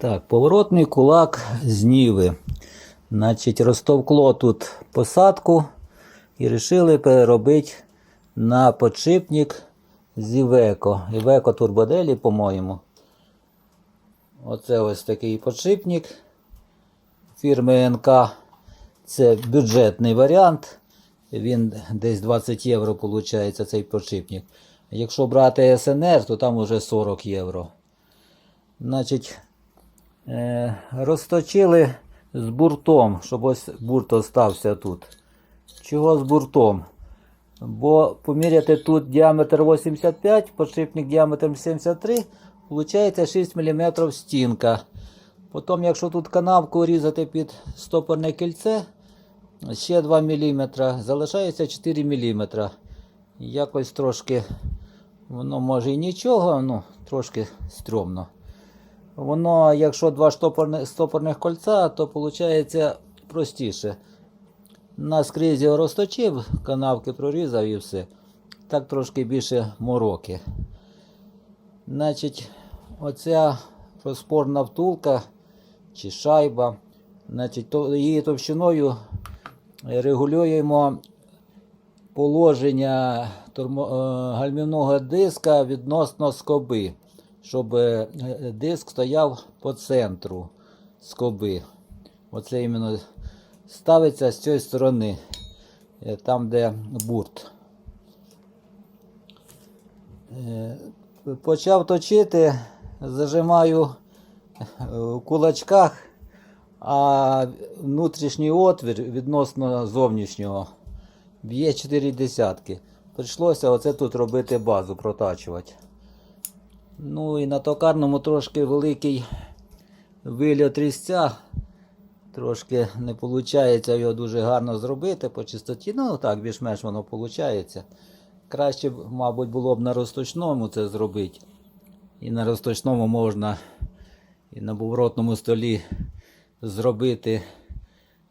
Так, поворотний кулак з Ніви. Значить, розтовкло тут посадку і вирішили переробити на подшипник з Івеко. Івеко турбоделі, по-моєму. Оце ось такий подшипник фірми НК. Це бюджетний варіант. Він десь 20 євро виходить цей подшипник. Якщо брати СНР, то там вже 40 євро. Значить, розточили з буртом, щоб ось бурт остався тут. Чого з буртом? Бо поміряти тут діаметр 85, подшипник діаметром 73, виходить 6 мм стінка. Потім, якщо тут канавку різати під стопорне кільце, ще 2 мм, залишається 4 мм. Якось трошки, воно може і нічого, ну трошки стрьомно. Воно, якщо два штопорних, стопорних кольця, то виходить простіше. На скрізь його розточив, канавки прорізав і все. Так трошки більше мороки. Значить, оця розпорна втулка чи шайба. Значить, то, її товщиною регулюємо положення е, гальмівного диска відносно скоби, щоб е, диск стояв по центру скоби. Оце іменно ставиться з цієї сторони, е, там, де бурт. Е, Почав точити, зажимаю е, в кулачках, а внутрішній отвір відносно зовнішнього б'є 4 десятки. Прийшлося оце тут робити базу, протачувати. Ну і на токарному трошки великий вильот різця. Трошки не виходить його дуже гарно зробити по чистоті. Ну так, більш-менш воно виходить. Краще, мабуть, було б на розточному це зробити. І на розточному можна і на поворотному столі зробити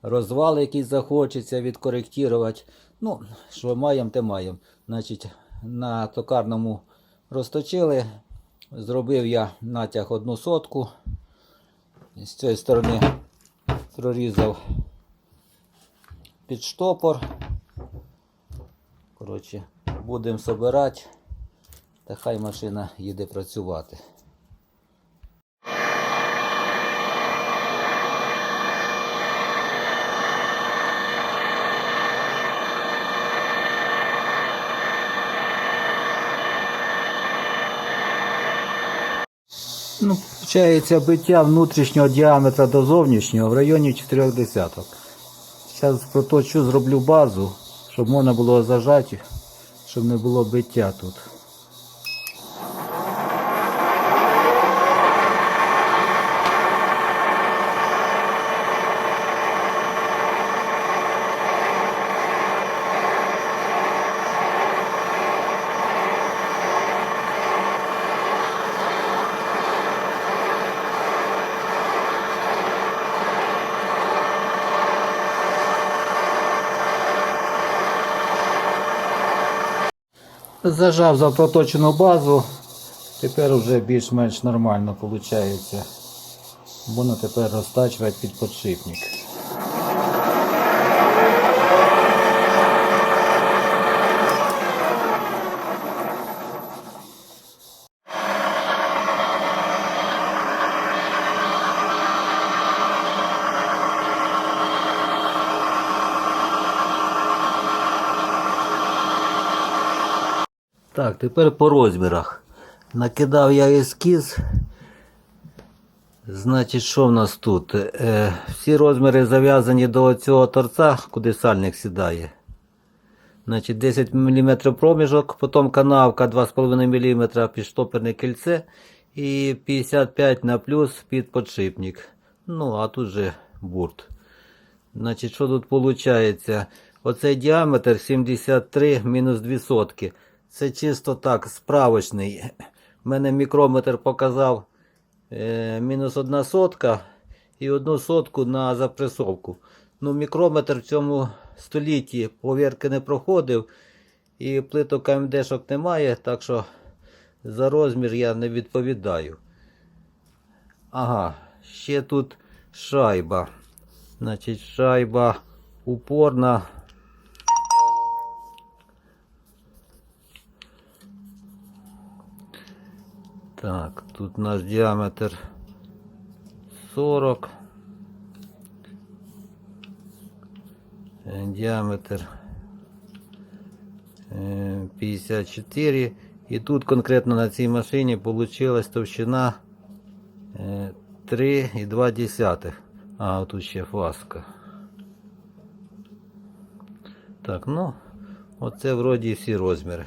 розвал, який захочеться, відкоректувати. Ну, що маємо, те маємо. Значить, на токарному розточили. Зробив я натяг одну сотку. З цієї сторони прорізав під штопор. Коротше, будемо збирати, та хай машина їде працювати. Ну, виходить, биття внутрішнього діаметра до зовнішнього в районі 4 десяток. Зараз проточу, зроблю базу, щоб можна було зажати, щоб не було биття тут. Зажав за проточену базу, тепер вже більш-менш нормально виходить. Воно тепер розтачувати під Так, тепер по розмірах. Накидав я ескіз. Значить, що в нас тут? Е, всі розміри зав'язані до цього торця, куди сальник сідає. Значить, 10 мм проміжок, потім канавка 2,5 мм під штоперне кільце і 55 на плюс під подшипник. Ну, а тут же бурт. Значить, що тут виходить? Оцей діаметр 73 мінус 2 сотки. Це чисто так, справочний. У мене мікрометр показав е, мінус одна сотка і одну сотку на запресовку. Ну, мікрометр в цьому столітті повірки не проходив. І плиток КМДшок немає, так що за розмір я не відповідаю. Ага, ще тут шайба. Значить, шайба упорна. Так, тут у нас діаметр 40. Е, Діаметр е, 54. І тут конкретно на цій машині получилась товщина е, 3,2. А, тут ще фаска. Так, ну, оце вроді всі розміри.